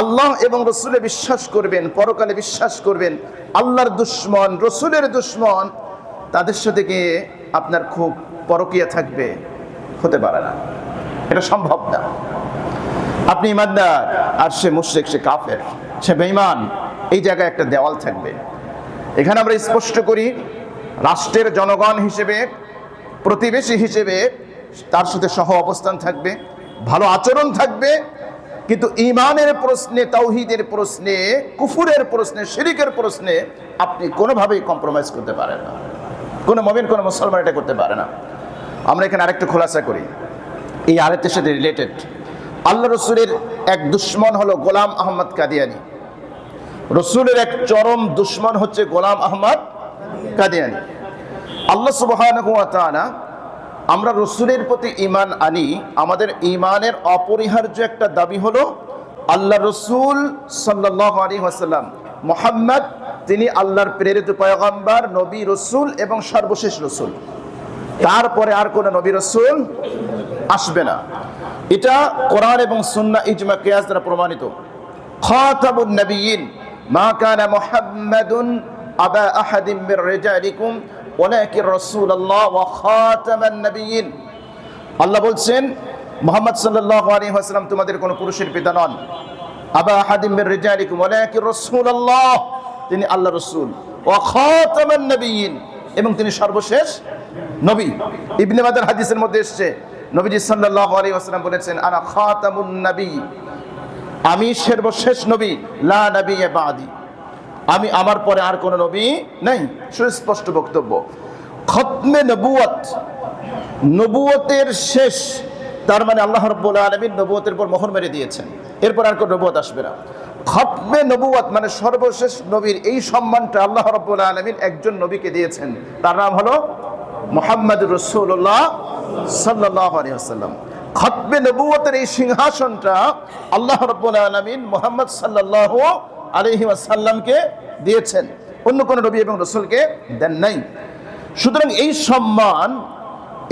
আল্লাহ এবং রসুলে বিশ্বাস করবেন, পরকালে বিশ্বাস করবেন। আল্লাহর দুশ্মন, রসুলের দুশ্মন, তাদের সাথে গিয়ে আপনার খুব পরকিয়া থাকবে। হতে পারে না। এটা সম্ভব না। আপনি ইমানদার, আর সে মুশ্রিক, সে কাফের, সে বেঈমান, এই জায়গায় একটা দেওয়াল থাকবে। এখানে আমরা স্পষ্ট করি, রাষ্ট্রের জনগণ হিসেবে, প্রতিবেশী হিসেবে তার সাথে সহ অবস্থান থাকবে, ভালো আচরণ থাকবে কিন্তু ইমানের প্রশ্নে, তাওহিদের প্রশ্নে, কুফুরের প্রশ্নে, শিরিকের প্রশ্নে আপনি কোনোভাবেই কম্প্রোমাইজ করতে পারেন না। কোনো মমিন, কোনো মুসলমান এটা করতে পারে না। আমরা এখানে আরেকটু খোলাসা করি। এই আরেকটির সাথে রিলেটেড আল্লাহ রসুলের এক দুশ্মন হলো গোলাম আহমদ কাদিয়ানি। রসুলের এক চরম দুশ্মন হচ্ছে গোলাম আহমদ কাদিয়ানি। আল্লাহ সুবাহ আমরা রসুলের প্রতি ইমান আনি, আমাদের ইমানের অপরিহার্য একটা দাবি হলো আল্লাহ রসুল সাল্লাহ আলী মোহাম্মদ, তিনি আল্লাহর প্রেরিত পয়গম্বর, নবী রসুল এবং সর্বশেষ রসুল। তারপরে আর কোনো নবী রসুল আসবে না। এটা কোরআন এবং সুন্না ইজমা কেয়াস দ্বারা প্রমাণিত। খাতাবুন নবীন, মা কানা মুহাম্মাদুন আবা আহাদিম মির রিজালিকুম, ওয়ালাকিন রাসূলুল্লাহ ওয়া খাতামান নবিয়িন আল্লাহ বলছেন, মুহাম্মদ সাল্লাল্লাহু আলাইহি ওয়াসাল্লাম তোমাদের কোনো পুরুষের পিতা নন। আবা আহাদিম মির রিজালিকুম, ওয়ালাকিন রাসূলুল্লাহ। তিনি আল্লাহ রাসূল। ওয়া খাতামান নবিয়িন এবং তিনি সর্বশেষ নবী। ইবনে মাদার হাদিসের মধ্যে এসেছে, নবীজি সাল্লাল্লাহু আলাইহি ওয়াসাল্লাম বলেছেন, আনা খাতামুন নবী আমি সর্বশেষ নবী, লা নবী বাদি। আমি আমার পরে আর কোনো নবী নাই। সুস্পষ্ট বক্তব্য। খতমে নবুয়ত। নবুয়তের শেষ, তার মানে আল্লাহ রব্বুল আলমীর নবুয়তের পর মোহর মেরে দিয়েছেন। এরপর আর কোনো নবুয়ত আসবে না। খতমে নবুয়ত মানে সর্বশেষ নবীর এই সম্মানটা আল্লাহ রব্বুল আলমীর একজন নবীকে দিয়েছেন। তার নাম হলো মোহাম্মদ রসুল্লাহ আসাল্লাম খতমে নবুয়তের এই সিংহাসনটা আল্লাহ রব্বুল আলমিন মোহাম্মদ সাল্লাহ আলহি আসাল্লামকে দিয়েছেন। অন্য কোনো নবী এবং রসুলকে দেন নাই। সুতরাং এই সম্মান,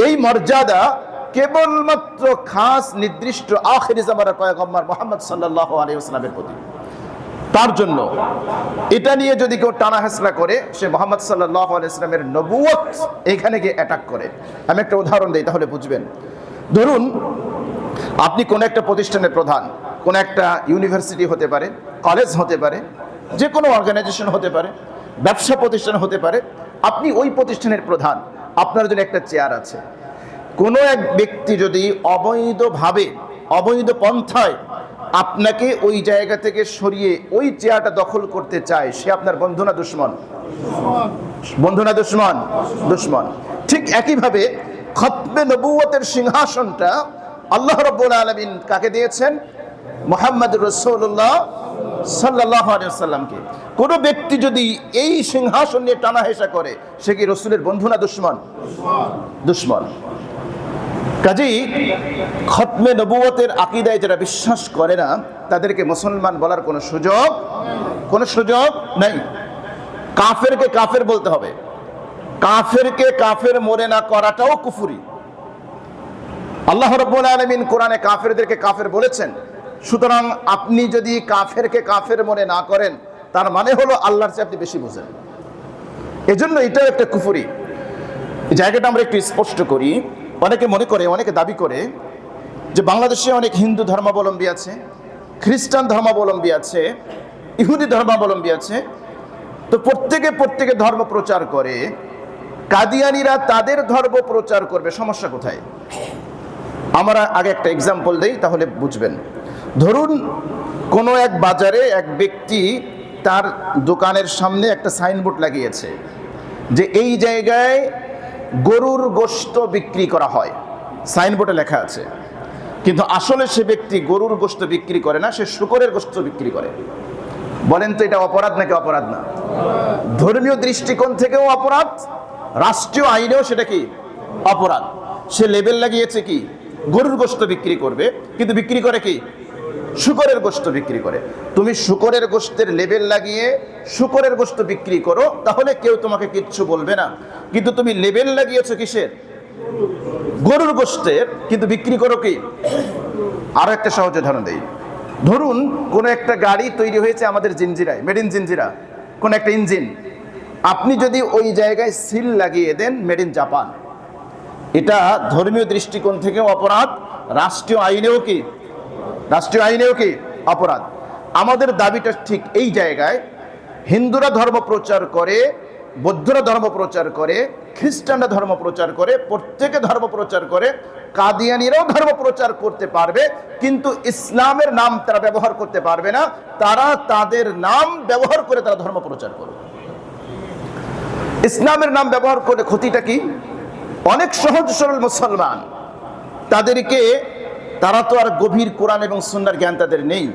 এই মর্যাদা কেবলমাত্র খাস নির্দিষ্ট আখেরি জামার পয়গম্বর মোহাম্মদ সাল্লাহ আলহি আসলামের প্রতি। তার জন্য এটা নিয়ে যদি কেউ টানা হেসলা করে, সে মোহাম্মদ সাল্লাহ আলাইসলামের নবুয়ত এইখানে গিয়ে অ্যাটাক করে। আমি একটা উদাহরণ দিই, তাহলে বুঝবেন। ধরুন, আপনি কোন একটা প্রতিষ্ঠানের প্রধান কোন একটা ইউনিভার্সিটি হতে পারে, কলেজ হতে পারে যে কোনো অর্গানাইজেশন হতে পারে, ব্যবসা প্রতিষ্ঠান হতে পারে, আপনি ওই প্রতিষ্ঠানের প্রধান, আপনার জন্য একটা চেয়ার আছে। কোনো এক ব্যক্তি যদি অবৈধভাবে, অবৈধ পন্থায় আপনাকে ওই জায়গা থেকে সরিয়ে ওই চেয়ারটা দখল করতে চায়, সে আপনার বন্ধু না দুশ্মন? বন্ধু না দুশ্মন? দুশ্মন। ঠিক একইভাবে খতমে নবুয়তের সিংহাসনটা আল্লাহ রব্বুল আলমিন কাকে দিয়েছেন? মোহাম্মদ রসৌল্লাহ সাল্লাহ সাল্লামকে কোনো ব্যক্তি যদি এই সিংহাসন নিয়ে টানা হেসা করে, সে কি রসুলের বন্ধু না দুশ্মন? দুশ্মন। কাজেই খতমে নবুয়তের আকিদায় যারা বিশ্বাস করে না, তাদেরকে মুসলমান বলার কোনো সুযোগ কোনো সুযোগ নেই। কাফেরকে কাফের বলতে হবে। কাফেরকে কাফের মরে না করাটাও কুফুরি। আল্লাহ রব্বুল আলমিন কোরআনে কাফেরদেরকে কাফের বলেছেন সুতরাং আপনি যদি কাফেরকে কাফের মনে না করেন, তার মানে হলো আল্লাহর চেয়ে আপনি বেশি বোঝেন। এজন্য এটাও একটা কুফুরি। জায়গাটা আমরা একটু স্পষ্ট করি। অনেকে মনে করে, অনেকে দাবি করে যে বাংলাদেশে অনেক হিন্দু ধর্মাবলম্বী আছে, খ্রিস্টান ধর্মাবলম্বী আছে, ইহুদি ধর্মাবলম্বী আছে। তো প্রত্যেকে প্রত্যেকে ধর্ম প্রচার করে। কাদিয়ানিরা তাদের ধর্ম প্রচার করবে, সমস্যা কোথায়? আমরা আগে একটা এক্সাম্পল দেই, তাহলে বুঝবেন। ধরুন, কোনো এক বাজারে এক ব্যক্তি তার দোকানের সামনে একটা সাইনবোর্ড লাগিয়েছে যে এই জায়গায় গরুর গোশত বিক্রি করা হয়। সাইনবোর্ডে লেখা আছে। কিন্তু আসলে সে ব্যক্তি গরুর গোশত বিক্রি করে না, সে শুকরের গোশত বিক্রি করে। বলেন তো এটা অপরাধ নাকি অপরাধ না? ধর্মীয় দৃষ্টিকোণ থেকেও অপরাধ, রাষ্ট্রীয় আইনেও সেটা কি? অপরাধ। সে লেবেল লাগিয়েছে কি? গরুর গোশত বিক্রি করবে, কিন্তু বিক্রি করে কি? শুকরের গোশত বিক্রি করে। তুমি শুকরের গোশতের লেবেল লাগিয়ে শুকরের গোশত বিক্রি করো, তাহলে কেউ তোমাকে কিচ্ছু বলবে না। কিন্তু তুমি লেবেল লাগিয়েছো কিসের? গরুর গোশতের, কিন্তু বিক্রি করো কি? আরও একটা সহজ উদাহরণ দেই। ধরুন, কোনো একটা গাড়ি তৈরি হয়েছে আমাদের জিঞ্জিরায় মেড ইন জিঞ্জিরা কোন একটা ইঞ্জিন। আপনি যদি ওই জায়গায় সিল লাগিয়ে দেন, মেড ইন জাপান। এটা ধর্মীয় দৃষ্টিকোণ থেকে অপরাধ, রাষ্ট্রীয় আইনেও কি? রাষ্ট্রীয় আইনেও কি অপরাধ? আমাদের দাবিটা ঠিক এই জায়গায়। হিন্দুরা ধর্ম প্রচার করে, বৌদ্ধরা ধর্ম প্রচার করে, খ্রিস্টানরা ধর্ম প্রচার করে, প্রত্যেকে ধর্ম প্রচার করে, কাদিয়ানিরাও ধর্ম প্রচার করতে পারবে, কিন্তু ইসলামের নাম তারা ব্যবহার করতে পারবে না। তারা তাদের নাম ব্যবহার করে তারা ধর্ম প্রচার করবে। ইসলামের নাম ব্যবহার করে ক্ষতিটা কি? অনেক সহজ সরল মুসলমান তাদেরকে তারা তো আর গভীর কোরআন এবং সুন্নার জ্ঞান তাদের নেই।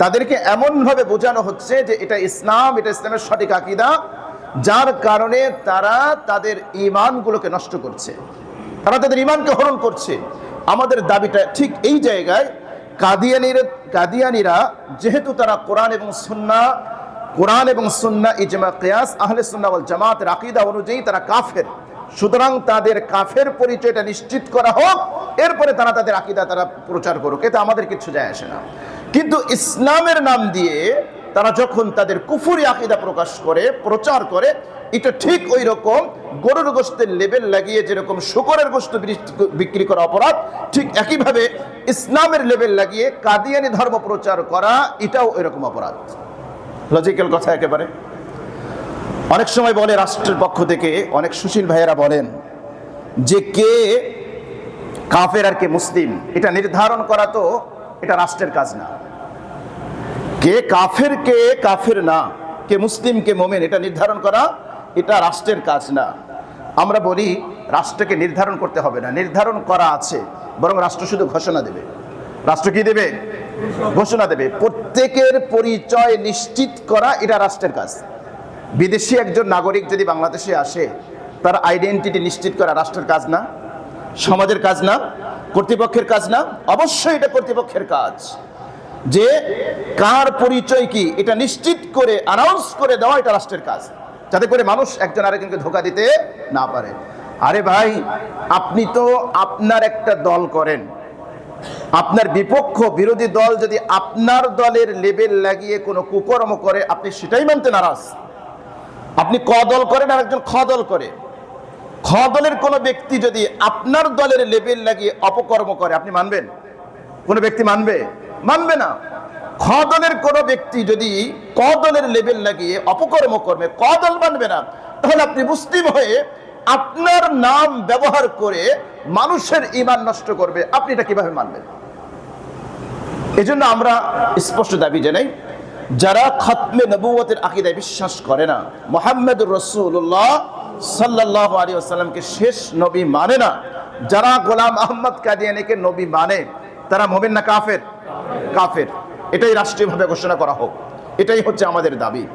তাদেরকে এমনভাবে বোঝানো হচ্ছে যে এটা ইসলাম, এটা ইসলামের সঠিক আকিদা, যার কারণে তারা তাদের ইমানগুলোকে নষ্ট করছে। তারা তাদের ইমানকে হরণ করছে। আমাদের দাবিটা ঠিক এই জায়গায় কাদিয়ানির কাদিয়ানিরা যেহেতু তারা কোরআন এবং সুন্না, কোরআন এবং সুন্না ইজমা, কিয়াস, আহলে সুন্না ওয়াল জামাতের আকিদা অনুযায়ী তারা কাফের। সুতরাং তাদের কাফের পরিচয়টা নিশ্চিত করা হোক, এরপরে তারা তাদের আকিদা তারা প্রচার করুক, এতে আমাদের কিছু যায় আসে না। কিন্তু ইসলামের নাম দিয়ে তারা যখন তাদের কুফুরি আকিদা প্রকাশ করে, প্রচার করে, এটা ঠিক ওই রকম গরুর গোস্তের লেবেল লাগিয়ে যেরকম শুকরের গোস্ত বিক্রি- করা অপরাধ, ঠিক একইভাবে ইসলামের লেবেল লাগিয়ে কাদিয়ানি ধর্ম প্রচার করা, এটাও এরকম অপরাধ। লজিক্যাল কথা একেবারে? অনেক সময় বলে রাষ্ট্রের পক্ষ থেকে, অনেক সুশীল ভাইয়েরা বলেন যে কে কাফের আর কে মুসলিম, এটা নির্ধারণ করা তো এটা রাষ্ট্রের কাজ না। কে কাফের কে কাফের না, কে মুসলিম কে মোমেন, এটা নির্ধারণ করা এটা রাষ্ট্রের কাজ না। আমরা বলি রাষ্ট্রকে নির্ধারণ করতে হবে না, নির্ধারণ করা আছে, বরং রাষ্ট্র শুধু ঘোষণা দেবে। রাষ্ট্র কি দেবে? ঘোষণা দেবে। প্রত্যেকের পরিচয় নিশ্চিত করা এটা রাষ্ট্রের কাজ। বিদেশি একজন নাগরিক যদি বাংলাদেশে আসে, তার আইডেন্টিটি নিশ্চিত করা রাষ্ট্রের কাজ না, সমাজের কাজ না, কর্তৃপক্ষের কাজ না, অবশ্যই এটা কর্তৃপক্ষের কাজ। যে কার পরিচয় কি, এটা নিশ্চিত করে অ্যানাউন্স করে দেওয়া এটা রাষ্ট্রের কাজ। যাতে করে মানুষ একজন আরেকজনকে ধোকা দিতে না পারে। আরে ভাই, আপনি তো আপনার একটা দল করেন। আপনার বিপক্ষ বিরোধী দল যদি আপনার দলের লেবেল লাগিয়ে কোনো কুকর্ম করে, আপনি সেটাই মানতে নারাজ। আপনি কদল করেন আর একজন খদল করে। খ দলের কোনো ব্যক্তি যদি আপনার দলের লেবেল লাগিয়ে অপকর্ম করে, আপনি মানবেন? কোনো ব্যক্তি মানবে? মানবে না। খ দলের কোনো ব্যক্তি যদি ক দলের লেবেল লাগিয়ে অপকর্ম করবে, ক দল মানবে না, তাহলে আপনি মুসলিম হয়ে আপনার নাম ব্যবহার করে মানুষের ইমান নষ্ট করবে। আপনি এটা কীভাবে মানবেন? এজন্য আমরা স্পষ্ট দাবি জানাই যারা খতমে নবুয়তের আকিদায় বিশ্বাস করে না, মোহাম্মদুর রসুল্লাহ সাল্লাহ আলী আসাল্লামকে শেষ নবী মানে না। যারা গোলাম আহমদ কাদিয়ানিকে নবী মানে তারা মোমেন না কাফের? কাফের। এটাই রাষ্ট্রীয়ভাবে ঘোষণা করা হোক। এটাই হচ্ছে আমাদের দাবি।